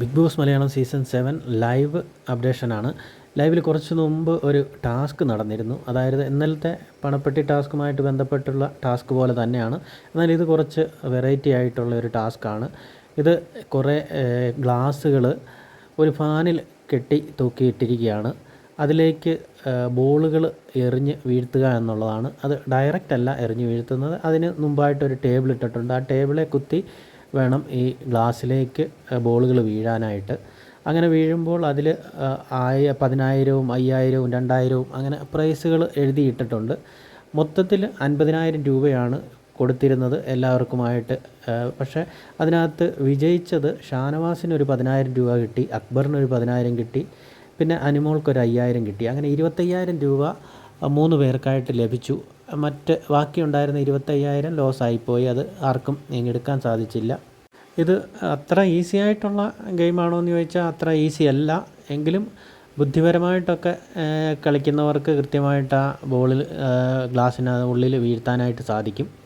Bigg Boss Malayalam season seven live അപ്ഡേഷനാണ്. ലൈവിൽ കുറച്ച് മുമ്പ് ഒരു ടാസ്ക് നടന്നിരുന്നു. അതായത് ഇന്നലത്തെ പണപ്പെട്ടി ടാസ്കുമായിട്ട് ബന്ധപ്പെട്ടുള്ള ടാസ്ക് പോലെ തന്നെയാണ്. എന്നാൽ ഇത് കുറച്ച് വെറൈറ്റി ആയിട്ടുള്ള ഒരു ടാസ്ക്കാണ് ഇത് കുറേ ഗ്ലാസ്സുകൾ ഒരു ഫാനിൽ കെട്ടി തൂക്കിയിട്ടിരിക്കുകയാണ്. അതിലേക്ക് ബോളുകൾ എറിഞ്ഞ് വീഴ്ത്തുക എന്നുള്ളതാണ്. അത് ഡയറക്റ്റ് അല്ല എറിഞ്ഞ് വീഴ്ത്തുന്നത്. അതിന് മുമ്പായിട്ടൊരു ടേബിൾ ഇട്ടിട്ടുണ്ട്. ആ ടേബിളെ കുത്തി വേണം ഈ ഗ്ലാസ്സിലേക്ക് ബോളുകൾ വീഴാനായിട്ട്. അങ്ങനെ വീഴുമ്പോൾ അതിൽ ആയ പതിനായിരവും അയ്യായിരവും രണ്ടായിരവും അങ്ങനെ പ്രൈസുകൾ എഴുതിയിട്ടിട്ടുണ്ട്. മൊത്തത്തിൽ അൻപതിനായിരം രൂപയാണ് കൊടുത്തിരുന്നത് എല്ലാവർക്കുമായിട്ട്. പക്ഷേ അതിനകത്ത് വിജയിച്ചത് ഷാനവാസിന് ഒരു പതിനായിരം രൂപ കിട്ടി അക്ബറിന് ഒരു പതിനായിരം കിട്ടി പിന്നെ അനിമോൾക്കൊരു അയ്യായിരം കിട്ടി. അങ്ങനെ ഇരുപത്തയ്യായിരം രൂപ മൂന്ന് പേർക്കായിട്ട് ലഭിച്ചു. മറ്റ് ബാക്കിയുണ്ടായിരുന്ന ഇരുപത്തയ്യായിരം ലോസ് ആയിപ്പോയി അത് ആർക്കും നീങ്ങിയെടുക്കാൻ സാധിച്ചില്ല. ഇത് അത്ര ഈസി ആയിട്ടുള്ള ഗെയിമാണോ എന്ന് ചോദിച്ചാൽ അത്ര ഈസി അല്ല. എങ്കിലും ബുദ്ധിപരമായിട്ടൊക്കെ കളിക്കുന്നവർക്ക് കൃത്യമായിട്ട് ആ ബോളിൽ ഗ്ലാസ്സിന് ഉള്ളിൽ വീഴ്ത്താനായിട്ട് സാധിക്കും.